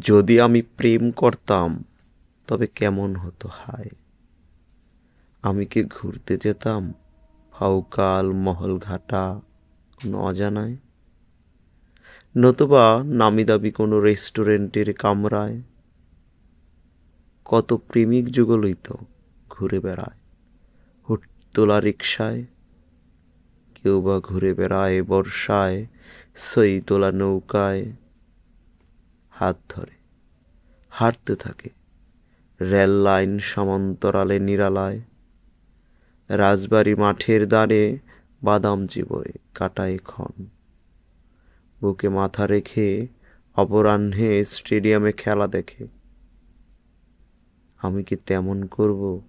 যদি আমি প্রেম করতাম, তবে কেমন হতো হায়? আমি কি ঘুরতে যেতাম? ফাউকাল মহলঘাটা কোনো অজানায়? নতুবা নামি দাবি কোনো রেস্টুরেন্টের কামরায়? কত প্রেমিক যুগলই তো ঘুরে বেড়ায়, হুট তোলা রিক্সায় কেউ বা ঘুরে বেড়ায় বর্ষায়, সই তোলা নৌকায়? হাত ধরে। হাঁটতে থাকে। রেল লাইন সমান্তরালে নিরালায়। রাজবাড়ি মাঠের দ্বারে বাদাম চিবোয় কাটায় ক্ষণ। বুকে মাথা রেখে অপরাহ্নে স্টেডিয়ামে খেলা দেখে। আমি কি তেমন করব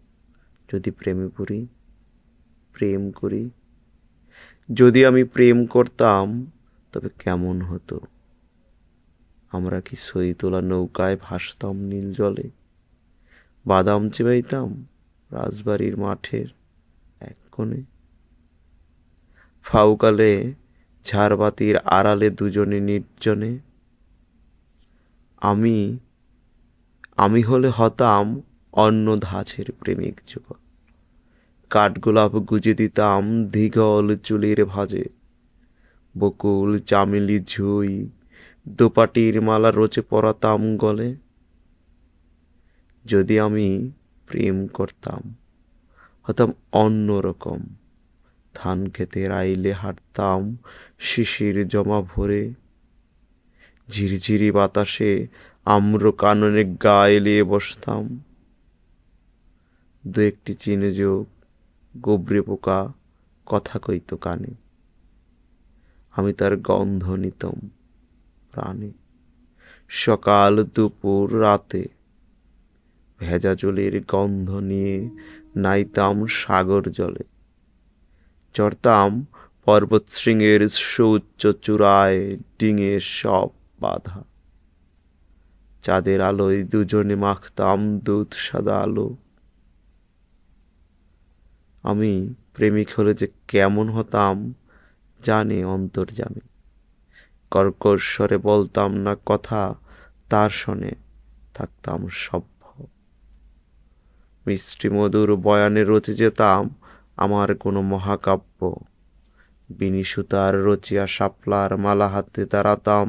যদি প্রেমে পড়ি? প্রেম করি? যদি আমি প্রেম করতাম, তবে কেমন হতো? আমরা কি সই তোলা নৌকায় ভাসতাম নীল জলে? বাদাম চিবাইতাম রাজবাড়ির মাঠের এক কোণে। ফাউকালে ঝাড়বাতির আড়ালে দুজনে নির্জনে। আমি আমি হলে হতাম অন্য ধাঁচের প্রেমিক যুগল। কাঠগোলাপ গুজে দিতাম দীঘল চুলির ভাজে। বকুল, চামেলি, ঝুই দোপাটির মালা রচে পরাতাম গলে, যদি আমি প্রেম করতাম, হতাম অন্য রকম। ধান খেতে রাইলে হাঁটতাম, শিশির জমা ভরে, ঝিরঝিরি বাতাসে আম্র কাননে গা এলিয়ে বসতাম। দু একটি চিনে যোগ, গোবরে পোকা, কথা কইত কানে। আমি তার গন্ধ নিতম। প্রাণে। সকাল দুপুর রাতে ভেজা জলের গন্ধ নিয়ে নাইতাম সাগর জলে। চড়তাম পর্বতশৃঙ্গের সুউচ্চ চূড়ায় ডিঙে সব বাধা। চাঁদের আলোয় দুজনে মাখতাম দুধ সাদা আলো। আমি প্রেমিক হলে যে কেমন হতাম, জানে অন্তর্জামে। কর্কশ স্বরে বলতাম না কথা, তার শোনে থাকতাম সভ্য। মিষ্টি মধুর বয়ানে রচে যেতাম আমার কোনো মহাকাব্য। বিনি সুতার রচিয়া শাপলার মালা হাতে দাঁড়াতাম।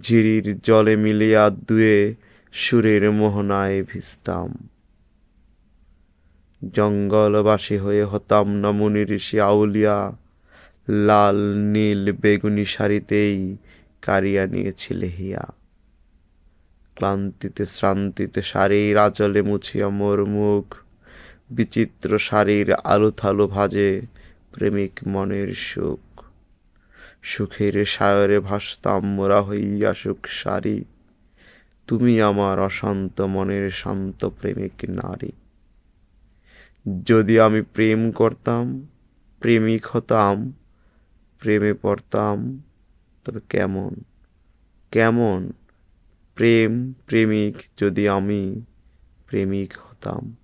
ঝিরির জলে মিলিয়া দুয়ে সুরের মোহনায় ভিজতাম। জঙ্গলবাসী হয়ে হতাম না মুনি ঋষি আউলিয়া। লাল, নীল বেগুনি শাড়িতেই কারিয়া নিয়েছিলে হিয়া। ক্লান্তিতে শ্রান্তিতে শাড়ির আঁচলে মুছিয়া মোর মুখ, বিচিত্র শাড়ির আলো থালো ভাজে প্রেমিক মনের সুখ। সুখের সায়রে ভাসতাম মোরা হইয়া সুখ সারি, তুমি আমার অশান্ত মনের শান্ত প্রেমিক নারী। যদি আমি প্রেম করতাম, প্রেমিক হতাম প্রেমে পড়তাম তবে কেমন? কেমন? প্রেম প্রেমিক যদি আমি প্রেমিক হতাম।